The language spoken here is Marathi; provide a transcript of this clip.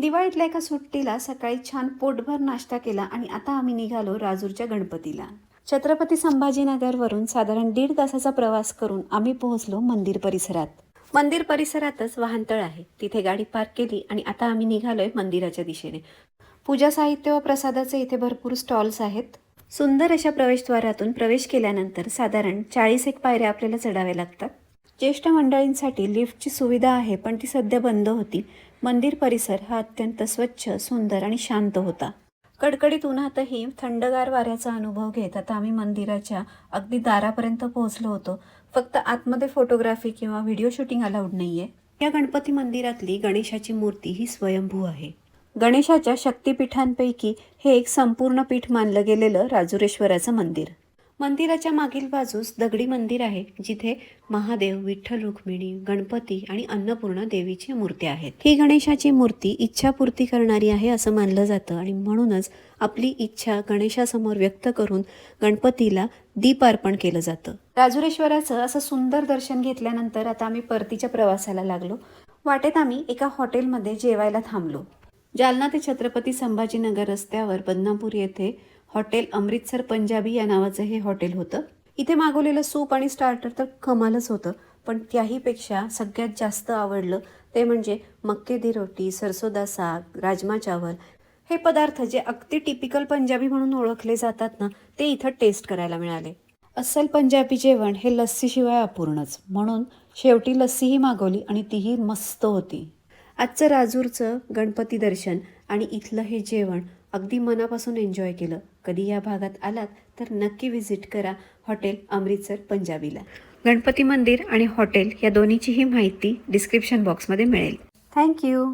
दिवाळीतल्या एका सुट्टीला सकाळी छान पोटभर नाश्ता केला आणि आता आम्ही निघालो राजूरच्या गणपतीला. छत्रपती संभाजीनगरवरून साधारण दीड तासाचा प्रवास करून आम्ही पोहोचलो मंदिर परिसरात. मंदिर परिसरातच वाहनतळ आहे. तिथे गाडी पार्क केली आणि आता आम्ही निघालोय मंदिराच्या दिशेने. पूजा साहित्य व प्रसादाचे इथे भरपूर स्टॉल्स आहेत. सुंदर अशा प्रवेशद्वारातून प्रवेश केल्यानंतर साधारण चाळीस एक पायऱ्या आपल्याला चढाव्या लागतात. ज्येष्ठ मंडळींसाठी लिफ्टची सुविधा आहे पण ती सध्या बंद होती. मंदिर परिसर हा अत्यंत स्वच्छ सुंदर आणि शांत होता. कडकडीत उन्हातही थंडगार वाऱ्याचा अनुभव घेत आता आम्ही मंदिराच्या अगदी दारापर्यंत पोहोचलो होतो. फक्त आतमध्ये फोटोग्राफी किंवा व्हिडिओ शूटिंग अलाउड नाहीये. या गणपती मंदिरातली गणेशाची मूर्ती ही स्वयंभू आहे. गणेशाच्या शक्तिपीठांपैकी हे एक संपूर्ण पीठ मानलं गेलेलं राजुरेश्वराचं मंदिर. मंदिराच्या मागील बाजूस दगडी मंदिर आहे जिथे महादेव विठ्ठल रुक्मिणी गणपती आणि अन्नपूर्णा देवीची मूर्ती आहेत. ही गणेशाची मूर्ती इच्छापूर्ती करणारी आहे असं मानलं जातं आणि म्हणूनच आपली इच्छा गणेशासमोर व्यक्त करून गणपतीला दीप अर्पण केलं जातं. राजुरेश्वराचं असं सुंदर दर्शन घेतल्यानंतर आता आम्ही परतीच्या प्रवासाला लागलो. वाटेत आम्ही एका हॉटेलमध्ये जेवायला थांबलो. जालना ते छत्रपती संभाजीनगर रस्त्यावर बदनापूर येथे हॉटेल अमृतसर पंजाबी या नावाचं हे हॉटेल होतं. इथे मागवलेलं सूप आणि स्टार्टर तर कमालच होतं पण त्याहीपेक्षा सगळ्यात जास्त आवडलं ते म्हणजे मक्के दी रोटी सरसोदा साग राजमा चावल. हे पदार्थ जे अगदी टिपिकल पंजाबी म्हणून ओळखले जातात ना ते इथं टेस्ट करायला मिळाले. अस्सल पंजाबी जेवण हे लस्सीशिवाय अपूर्णच. म्हणून शेवटी लस्सीही मागवली आणि तीही मस्त होती. आजचं राजूरचं गणपती दर्शन आणि इथलं हे जेवण अगदी मनापासून एन्जॉय केलं. कधी या भागात आलात तर नक्की व्हिजिट करा हॉटेल अमृतसर पंजाबीला. गणपती मंदिर आणि हॉटेल या दोन्हीचीही माहिती डिस्क्रिप्शन बॉक्समध्ये मिळेल. थँक्यू